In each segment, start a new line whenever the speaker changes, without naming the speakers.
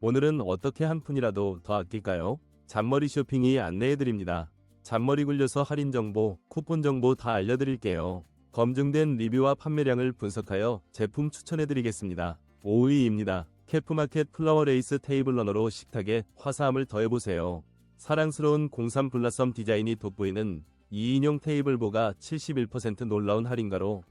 오늘은 어떻게 한 푼이라도 더 아낄까요? 잔머리 쇼핑이 안내해드립니다. 잔머리 굴려서 할인 정보, 쿠폰 정보 다 알려드릴게요. 검증된 리뷰와 판매량을 분석하여 제품 추천해드리겠습니다. 5위입니다. 캐프마켓 플라워 레이스 테이블 러너로 식탁에 화사함을 더해보세요. 사랑스러운 03 블라썸 디자인이 돋보이는 2인용 테이블보가 71% 놀라운 할인가로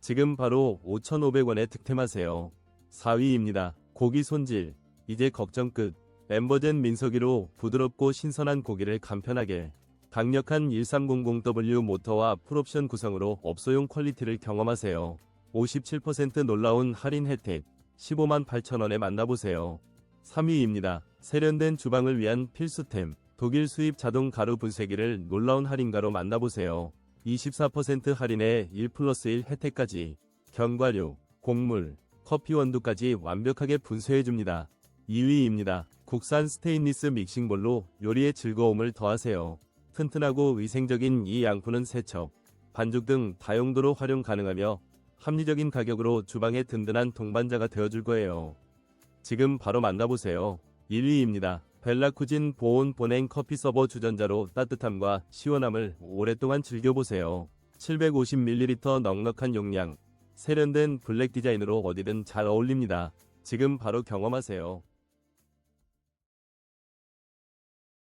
지금 바로 5,500원에 득템하세요. 4위입니다. 고기 손질. 이제 걱정 끝. 엠버젠 민석이로 부드럽고 신선한 고기를 간편하게. 강력한 1300W 모터와 풀옵션 구성으로 업소용 퀄리티를 경험하세요. 57% 놀라운 할인 혜택. 15만 8천원에 만나보세요. 3위입니다. 세련된 주방을 위한 필수템. 독일 수입 자동 가루 분쇄기를 놀라운 할인가로 만나보세요. 24% 할인에 1 플러스 1 혜택까지. 견과류, 곡물, 커피 원두까지 완벽하게 분쇄해줍니다. 2위입니다. 국산 스테인리스 믹싱볼로 요리의 즐거움을 더하세요. 튼튼하고 위생적인 이 양푼은 세척, 반죽 등 다용도로 활용 가능하며 합리적인 가격으로 주방의 든든한 동반자가 되어줄 거예요. 지금 바로 만나보세요. 1위입니다. 벨라쿠진 보온 보냉 커피 서버 주전자로 따뜻함과 시원함을 오랫동안 즐겨보세요. 750ml 넉넉한 용량, 세련된 블랙 디자인으로 어디든 잘 어울립니다. 지금 바로 경험하세요.